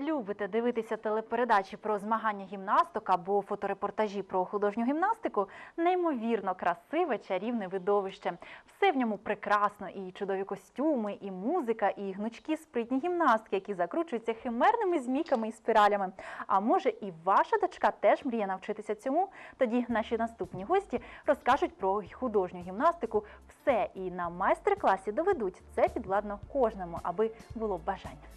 любите дивитися телепередачі про змагання гімнасток або фоторепортажі про художню гімнастику, неймовірно красиве чарівне видовище. Все в ньому прекрасно, і чудові костюми, і музика, і гнучкі спритні гімнастки, які закручуються химерними змійками і спіралями. А може, і ваша дочка теж мріє навчитися цьому? Тоді наші наступні гості розкажуть про художню гімнастику все і на майстер-класі доведуть це підладно кожному, аби було бажання.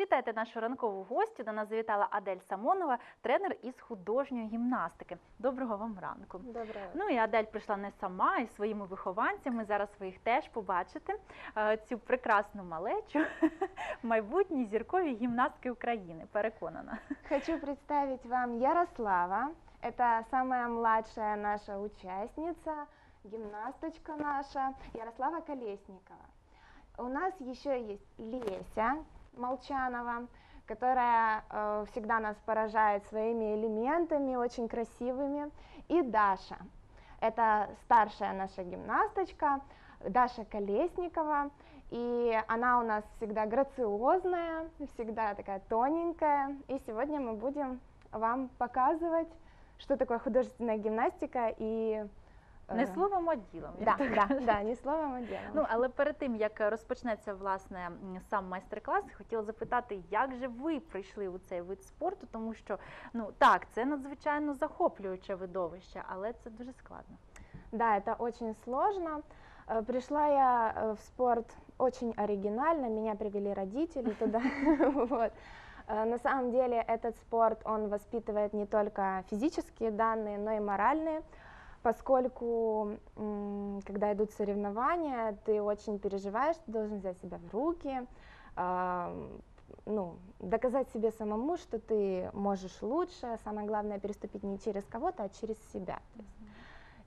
Вітайте нашу ранкову гостю. До нас завітала Адель Самонова, тренер із художньої гімнастики. Доброго вам ранку. Доброе Ну і Адель прийшла не сама, і своїми вихованцями. Зараз ви їх теж побачите. Цю прекрасну малечу, майбутні зіркові гімнастки України. Переконана. Хочу представить вам Ярослава. Это самая младшая наша участница, гимнасточка наша, Ярослава Колесникова. У нас еще есть Леся Молчанова, которая э, всегда нас поражает своими элементами, очень красивыми, и Даша. Это старшая наша гимнасточка, Даша Колесникова, и она у нас всегда грациозная, всегда такая тоненькая, и сегодня мы будем вам показывать, что такое художественная гимнастика и... э, Не словом, а ділом. я Да, так да, да, не словом, а делом. Ну, але перед тим як розпочнеться власне м, сам майстер-клас, хотіла запитати, як же ви прийшли у цей вид спорту, тому що ну так, це надзвичайно захоплююче видовище, але це дуже складно. Да, это очень сложно. Э, Пришла я э, в спорт очень оригинально, меня привели родители туда. Вот. Э, На самом деле этот спорт, он воспитывает не только физические данные, но и моральные, поскольку когда идут соревнования, ты очень переживаешь, ты должен взять себя в руки, ну, доказать себе самому, что ты можешь лучше, самое главное переступить не через кого-то, а через себя.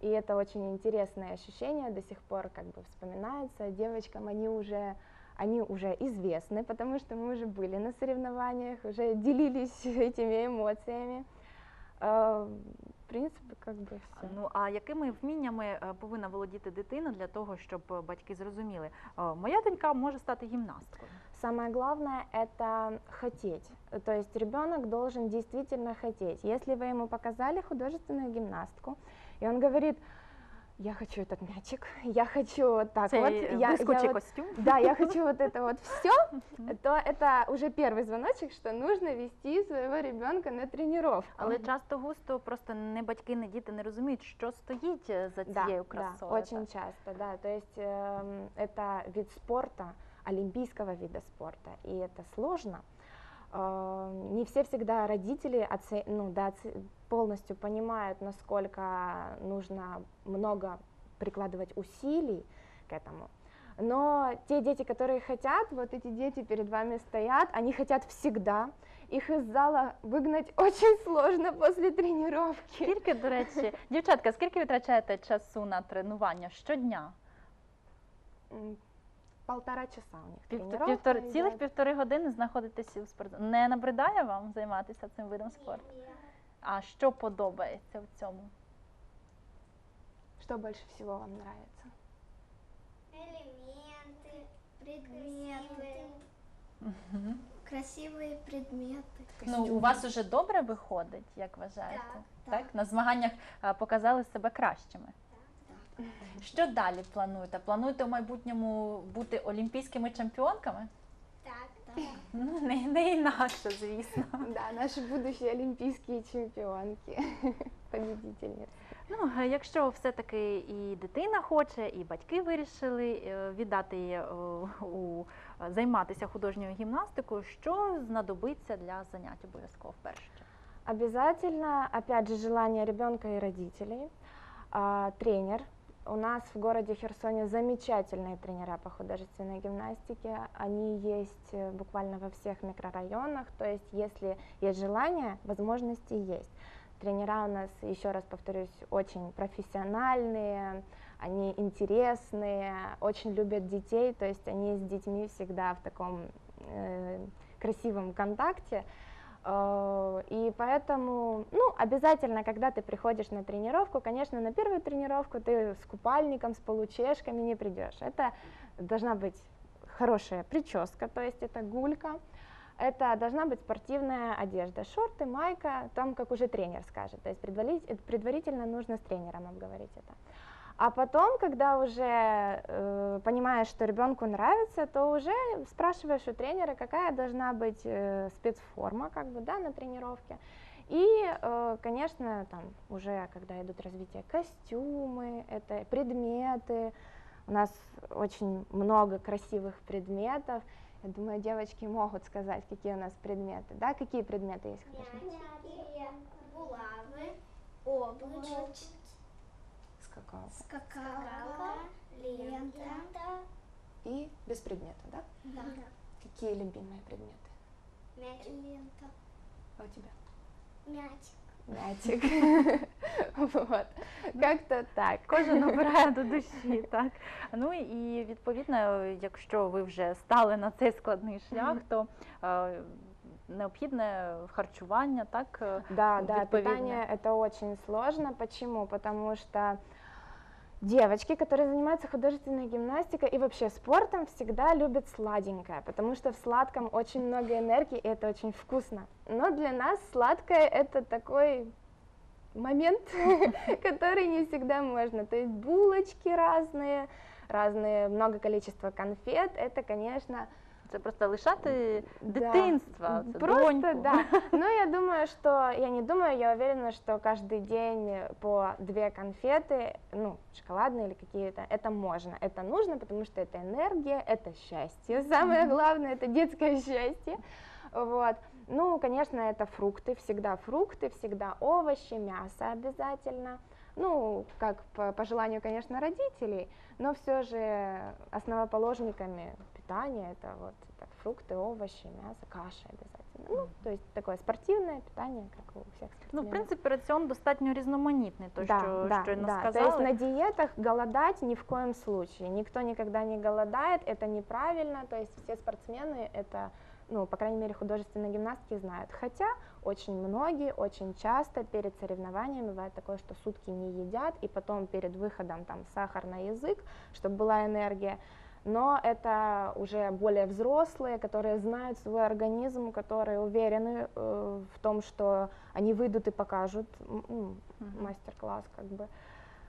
И это очень интересное ощущение, до сих пор как бы вспоминается. Девочкам они уже, они уже известны, потому что мы уже были на соревнованиях, уже делились этими эмоциями. Э, В принципе, как бы все. Ну а якими вміннями е, повинна володіти дитина для того, щоб е, батьки зрозуміли, е, моя донька може стати гімнасткою? Самое главное это хотеть. То есть ребенок должен действительно хотеть. Если вы ему показали художественную гимнастку, и он говорит, я хочу этот мячик, я хочу вот так Це вот, е, я, блискучий я вот костюм. Да, я хочу вот это вот все, то это уже первый звоночек, что нужно вести своего ребенка на тренировку. Але часто густо просто не батьки, не діти не розуміють, що стоїть е, за да, цією да, красою. очень часто, да. То есть эм, это вид спорта, олимпийского вида спорта, и это сложно. Э, не все всегда родители оце- ну, да, оце- полностью понимают, насколько нужно много прикладывать усилий к этому. Но те дети, которые хотят, вот эти дети перед вами стоят, они хотят всегда. Их из зала выгнать очень сложно после тренировки. Скільки, до речі, дівчатка, скільки ви витрачаєте часу на тренування щодня? М, Полтора часа у них Пів, тренировка півтори, идет. цілих півтори години знаходитесь у спортзалі. Не набридає вам займатися цим видом спорту? А що подобається в цьому? Что больше всего вам нравится? Элементы, предметы. Красивые предметы. Ну, у вас уже добре виходить, як вважаєте? Так, так. На змаганнях а, показали себе кращими. Що далі плануєте? Плануєте в майбутньому бути олімпійськими чемпіонками? Ну, не, не інакше, звісно. Да, наши будущие олимпийские чемпионки, победительницы. Ну, якщо все-таки і дитина хоче, і батьки вирішили е, віддати її е, у займатися художньою гімнастикою, що знадобиться для занять обов'язково в першу? Обязательно, опять же, желание ребенка и родителей. Тренер. У нас в городе Херсоне замечательные тренера по художественной гимнастике. Они есть э, буквально во всех микрорайонах. То есть, если есть желание, возможности есть. Тренера у нас, еще раз повторюсь, очень профессиональные, они интересные, очень любят детей, то есть они с детьми всегда в таком э, красивом контакте. Э, И поэтому, ну, обязательно, когда ты приходишь на тренировку, конечно, на первую тренировку ты с купальником, с получешками не придешь. Это должна быть хорошая прическа, то есть это гулька. Это должна быть спортивная одежда, шорты, майка, там как уже тренер скажет. То есть предварительно нужно с тренером обговорить это. А потом, когда уже э, понимаешь, что ребенку нравится, то уже спрашиваешь у тренера, какая должна быть э, спецформа, как бы, да, на тренировке. И, э, конечно, там уже, когда идут развитие костюмы, это предметы, у нас очень много красивых предметов. Я думаю, девочки могут сказать, какие у нас предметы, да, какие предметы есть. Мячики, булавы, обруч, Скакалка. скакалка, лента, И без предмета, да? да. Какие любимые предметы? мяч, лента, А у тебя? мячик. Мячик. Вот. Как-то так. Кожен обирає до душі, так. Ну і відповідно, якщо ви вже стали на цей складний шлях, то е, необхідне харчування, так е, Да, да, Відповідно. питание это очень сложно. Почему? Потому что девочки, которые занимаются художественной гимнастикой и вообще спортом, всегда любят сладенькое, потому что в сладком очень много энергии, и это очень вкусно. Но для нас сладкое это такой момент, который не всегда можно. То есть булочки разные, разные, много количества конфет, это, конечно, це просто лишати Да. дитинства, це Просто, доньку. да. Но я думаю, что, я не думаю, я уверена, что каждый день по две конфеты, ну, шоколадные или какие-то, это можно, это нужно, потому что это энергия, это счастье. Самое главное, это детское счастье. Вот. Ну, конечно, это фрукты, всегда фрукты, всегда овощи, мясо обязательно. Ну, как по, по желанию, конечно, родителей, но все же основоположниками питания это вот так, фрукты, овощи, мясо, каша обязательно. Ну, то есть такое спортивное питание, как у всех спортсменов. Ну, в принципі, раціон достатньо різноманітний, то що щойно да. сказали. То есть на диетах голодать ни в коем случае. Никто никогда не голодает, это неправильно. То есть все спортсмены это, ну, по крайней мере, художественные гимнастки знают. Хотя очень многие, очень часто перед соревнованиями бывает такое, что сутки не едят, и потом перед выходом там сахар на язык, чтобы была энергия. Но это уже более взрослые, которые знают свой организм, которые уверены э, в том, что они выйдут и покажут м, м, Мгм. мастер-класс, как бы.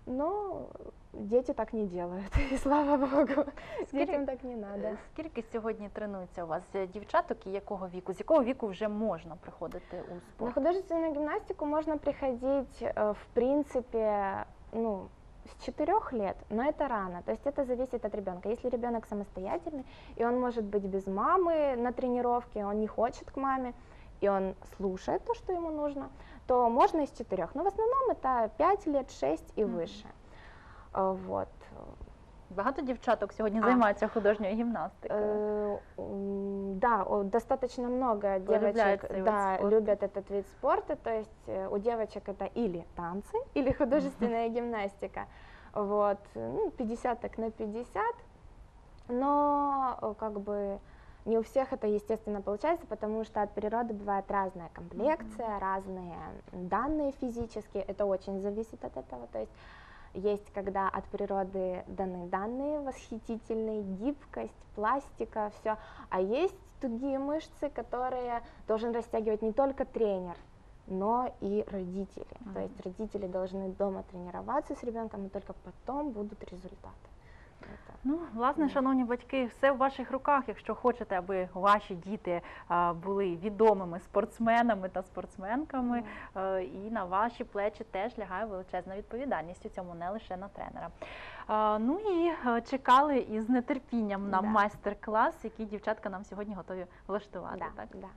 Но дети так не делают, и слава богу, детям так не надо. Е, Скільки сьогодні тренується у вас е, дівчаток і якого віку? З якого віку вже можна приходити у На спорт? художественную гимнастику можно приходить, э, в принципе, ну, с четырех лет, но это рано, то есть это зависит от ребенка. Если ребенок самостоятельный, и он может быть без мамы на тренировке, он не хочет к маме, и он слушает то, что ему нужно, то можно из четырех. Но в основном это 5 лет, 6 и Мгм. выше. Э, Вот. Багато дівчаток сьогодні А. займаються художньою гімнастикою. Э, м, Да, о, достаточно много девочек Полюбляют цей вид да, спорта. любят этот вид спорта. То есть э, у девочек это или танцы, или художественная гимнастика. Вот, ну, 50 так на 50. Но э, как бы не у всех это, естественно, получается, потому что от природы бывает разная комплекция, разные данные физические. Это очень зависит от этого. То есть есть, когда от природы даны данные восхитительные, гибкость, пластика, все. А есть тугие мышцы, которые должен растягивать не только тренер, но и родители. То Мгм. есть родители должны дома тренироваться с ребенком, и только потом будут результаты. Ну, власне, шановні батьки, все в ваших руках. Якщо хочете, аби ваші діти були відомими спортсменами та спортсменками, і на ваші плечі теж лягає величезна відповідальність у цьому не лише на тренера. Ну і чекали із нетерпінням на Да. майстер-клас, який дівчатка нам сьогодні готові влаштувати. Да, Так? да.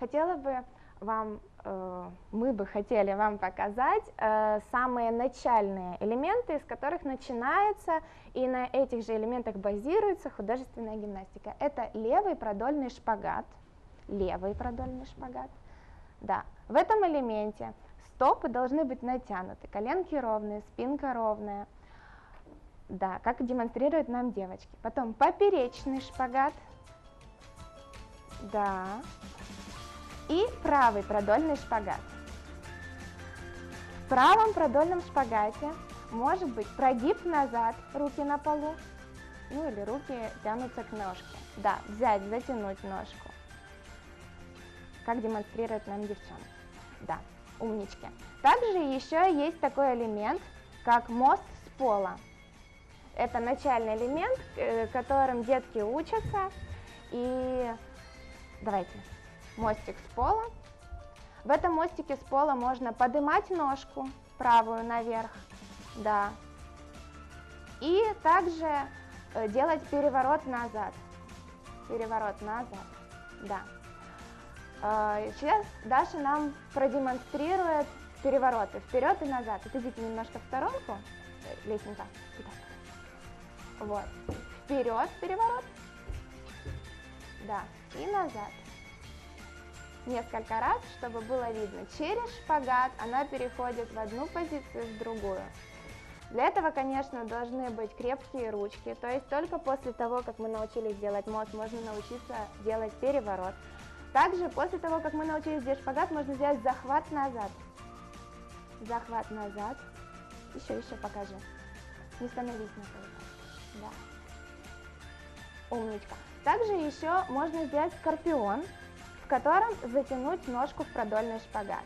Хотела бы вам, э, мы бы хотели вам показать э, самые начальные элементы, из которых начинается и на этих же элементах базируется художественная гимнастика. Это левый продольный шпагат, левый продольный шпагат. Да, в этом элементе стопы должны быть натянуты, коленки ровные, спинка ровная. Да, как демонстрируют нам девочки. Потом поперечный шпагат. Да. И правый продольный шпагат. В правом продольном шпагате может быть прогиб назад, руки на полу, ну или руки тянутся к ножке. Да, взять, затянуть ножку. Как демонстрирует нам девчонка. Да, умнички. Также еще есть такой элемент, как мост с пола. Это начальный элемент, э, которым детки учатся. И давайте, мостик с пола. В этом мостике с пола можно поднимать ножку правую наверх, да. И также э, делать переворот назад. Переворот назад, да. Э, Сейчас Даша нам продемонстрирует перевороты вперед и назад. Отойдите немножко в сторонку, Э. Сюда. Вот. Вперед переворот. Да. И назад. Несколько раз, чтобы было видно. Через шпагат она переходит в одну позицию, в другую. Для этого, конечно, должны быть крепкие ручки, то есть только после того, как мы научились делать мост, можно научиться делать переворот. Также после того, как мы научились делать шпагат, можно сделать захват назад. Захват назад. Еще, еще покажи. Не становись на полу. Да. Умничка. Также еще можно сделать скорпион, в котором затянуть ножку в продольный шпагат.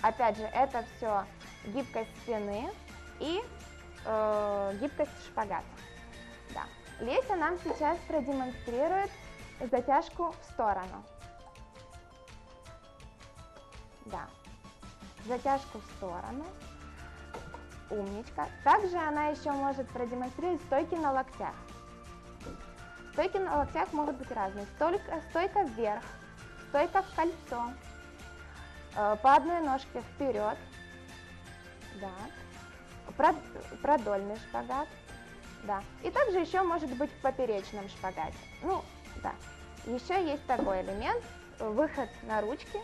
Опять же, это все гибкость спины и э, гибкость шпагата. Да. Леся нам сейчас продемонстрирует затяжку в сторону. Да. Затяжку в сторону. Умничка. Также она еще может продемонстрировать стойки на локтях. Стойки на локтях могут быть разные. Стойка, стойка вверх, стойка в кольцо, э, по одной ножке вперед, да, Прод- продольный шпагат, да. И также еще может быть в поперечном шпагате. Ну, да. Еще есть такой элемент, выход на ручки,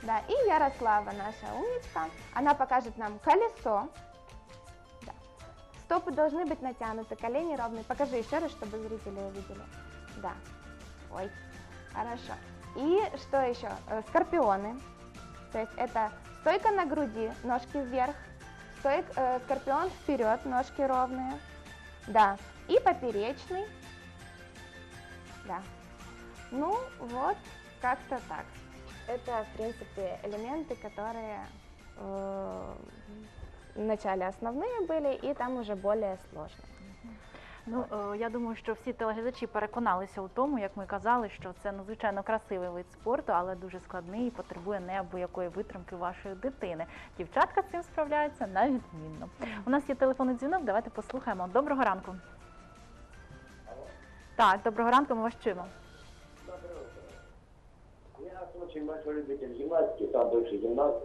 да. И Ярослава, наша умничка, она покажет нам колесо, да. Стопы должны быть натянуты, колени ровные. Покажи еще раз, чтобы зрители увидели. Да. Ой, хорошо. И что еще? Э, Скорпионы. То есть это стойка на груди, ножки вверх, стойк, э, скорпион вперед, ножки ровные. Да. И поперечный. Да. Ну, вот, как-то так. Это, в принципе, элементы, которые э, вначале основные были, і там уже более сложно. Ну е, я думаю, що всі телеглядачі переконалися у тому, як ми казали, що це надзвичайно красивий вид спорту, але дуже складний і потребує неабиякої витримки вашої дитини. Дівчатка з цим справляються на відмінно. У нас є телефонний дзвінок. Давайте послухаємо. Доброго ранку. Так, доброго ранку. Ми вас чуємо. Доброе утро. Я очень большой любитель гимнастики, сам бывший гимнаст,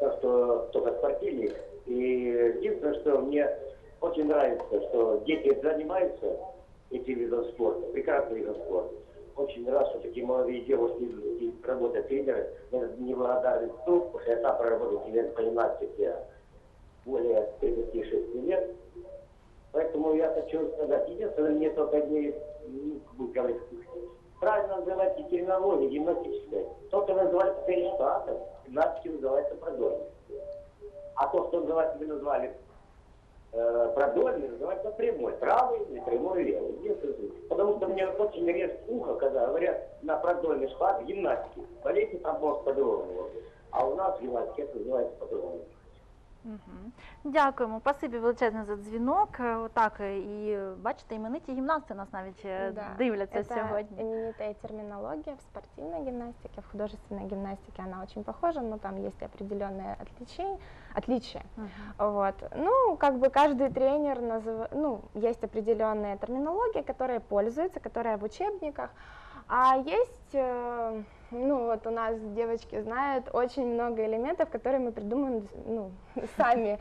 так что только спортивник. И единственное, что мне очень нравится, что дети занимаются этим видом спорта, прекрасный видом спорта. Очень рад, что такие молодые девушки и работают тренеры. Я неблагодарный ступ, потому что я сам проработал тренер по гимнастике более 36 лет. Поэтому я хочу сказать, единственное, мне только не, ну, как говорить, правильно называется терминология гимнастическая. То, что называется перештатом, гимнастики называется продольной. А то, что называется, вы назвали э, продольный, называется прямой. Правый или прямой левый. Единственное. Потому что мне очень режет ухо, когда говорят на продольный шпат гимнастики. Болейте там может по-другому. А у нас это называется по-другому. Мгм. Дякуємо. Спасибі величезне за дзвінок. Е, Отак, е, і бачите, імениті гімнасти нас навіть е, Да, дивляться Это сьогодні. именитая терминология в спортивной гимнастике, в художественной гимнастике она очень похожа, но там есть определенные отличия. отличия. Мгм. Вот. Ну, как бы каждый тренер назыв... ну, есть определенная терминология, которая пользуется, которая в учебниках. А есть, э, ну вот у нас девочки знают очень много элементов, которые мы придумаем ну, сами.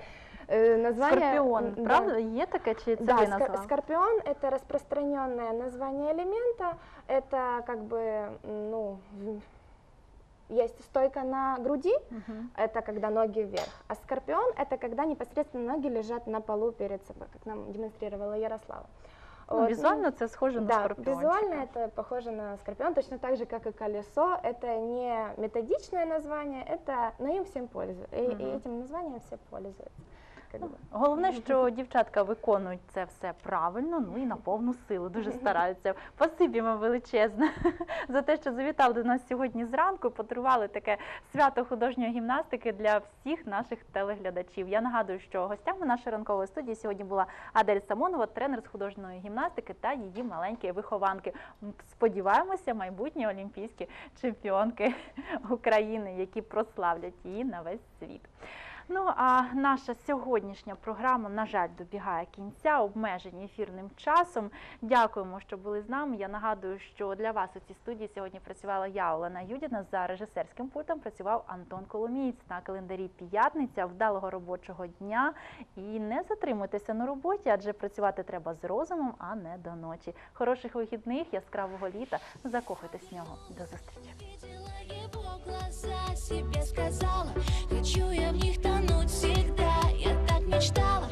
Э, Название, Скорпіон, м, да. правда? Є таке чи це Да, назвали? скорпион это распространенное название элемента. Это как бы, ну, есть стойка на груди, Мгм. это когда ноги вверх. А скорпион это когда непосредственно ноги лежат на полу перед собой, как нам демонстрировала Ярослава. Ну, Вот, ну, візуально це схоже на Да, скорпіончика. визуально это похоже на скорпион, точно так же, как и колесо. Это не методичное название, это, но им всем пользуются. И, и Мгм. этим названием все пользуются. Как. Головне, що дівчатка виконують це все правильно, ну і на повну силу, дуже стараються. Спасибі вам величезне за те, що завітали до нас сьогодні зранку подарували таке свято художньої гімнастики для всіх наших телеглядачів. Я нагадую, що гостями нашої ранкової студії сьогодні була Адель Самонова, тренер з художньої гімнастики та її маленькі вихованки. Сподіваємося, майбутні олімпійські чемпіонки України, які прославлять її на весь світ. Ну а наша сьогоднішня програма, на жаль, добігає кінця, обмежені ефірним часом. Дякуємо, що були з нами. Я нагадую, що для вас у цій студії сьогодні працювала я, Олена Юдіна. За режисерським пультом працював Антон Коломієць. На календарі п'ятниця, вдалого робочого дня. І не затримуйтеся на роботі, адже працювати треба з розумом, а не до ночі. Хороших вихідних, яскравого літа. Закохуйтесь в нього. До зустрічі. Его глаза, себе сказала. Хочу я в них тонуть всегда Я так мечтала